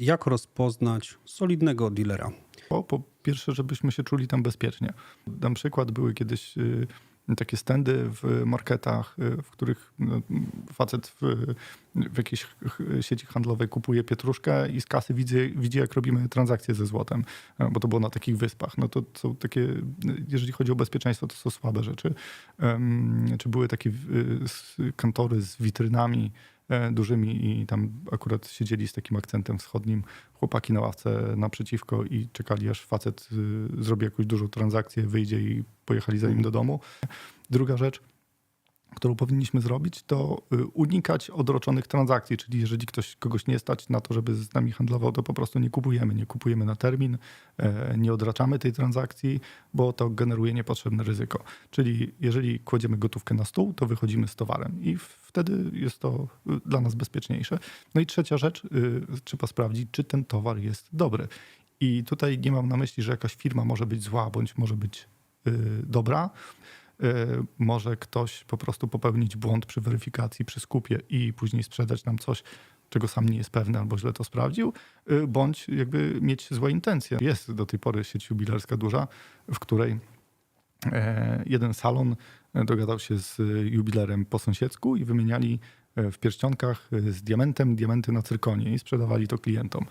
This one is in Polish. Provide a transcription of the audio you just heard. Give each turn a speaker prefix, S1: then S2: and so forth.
S1: Jak rozpoznać solidnego dealera?
S2: Po, po pierwsze, żebyśmy się czuli tam bezpiecznie. Dam przykład, były kiedyś y, takie stędy w marketach, y, w których no, facet w, w jakiejś sieci handlowej kupuje pietruszkę i z kasy widzi, widzi, jak robimy transakcje ze złotem, e, bo to było na takich wyspach. No to są takie, y, jeżeli chodzi o bezpieczeństwo, to są słabe rzeczy. Czy były takie kantory z witrynami dużymi i tam akurat siedzieli z takim akcentem wschodnim chłopaki na ławce naprzeciwko i czekali aż facet y, zrobi jakąś dużą transakcję, wyjdzie i pojechali za nim do domu. Druga rzecz, którą powinniśmy zrobić, to y, unikać odroczonych transakcji, czyli jeżeli ktoś kogoś nie stać na to, żeby z nami handlował, to po prostu nie kupujemy. Nie kupujemy na termin, e, nie odraczamy tej transakcji, bo to generuje niepotrzebne ryzyko. Czyli jeżeli kładziemy gotówkę na stół, to wychodzimy z towarem i wtedy jest to y, dla nas bezpieczniejsze. No i trzecia rzecz, y, trzeba sprawdzić, czy ten towar jest dobry. I tutaj nie mam na myśli, że jakaś firma może być zła, bądź może być dobra. Y, Może ktoś po prostu popełnić błąd przy weryfikacji, przy skupie i później sprzedać nam coś, czego sam nie jest pewny albo źle to sprawdził, y, bądź jakby mieć złe intencje. Jest do tej pory sieć jubilerska duża, w której e, jeden salon e, dogadał się z jubilerem po sąsiedzku i wymieniali e, w pierścionkach e, z diamentem diamenty na cyrkonie i sprzedawali to klientom.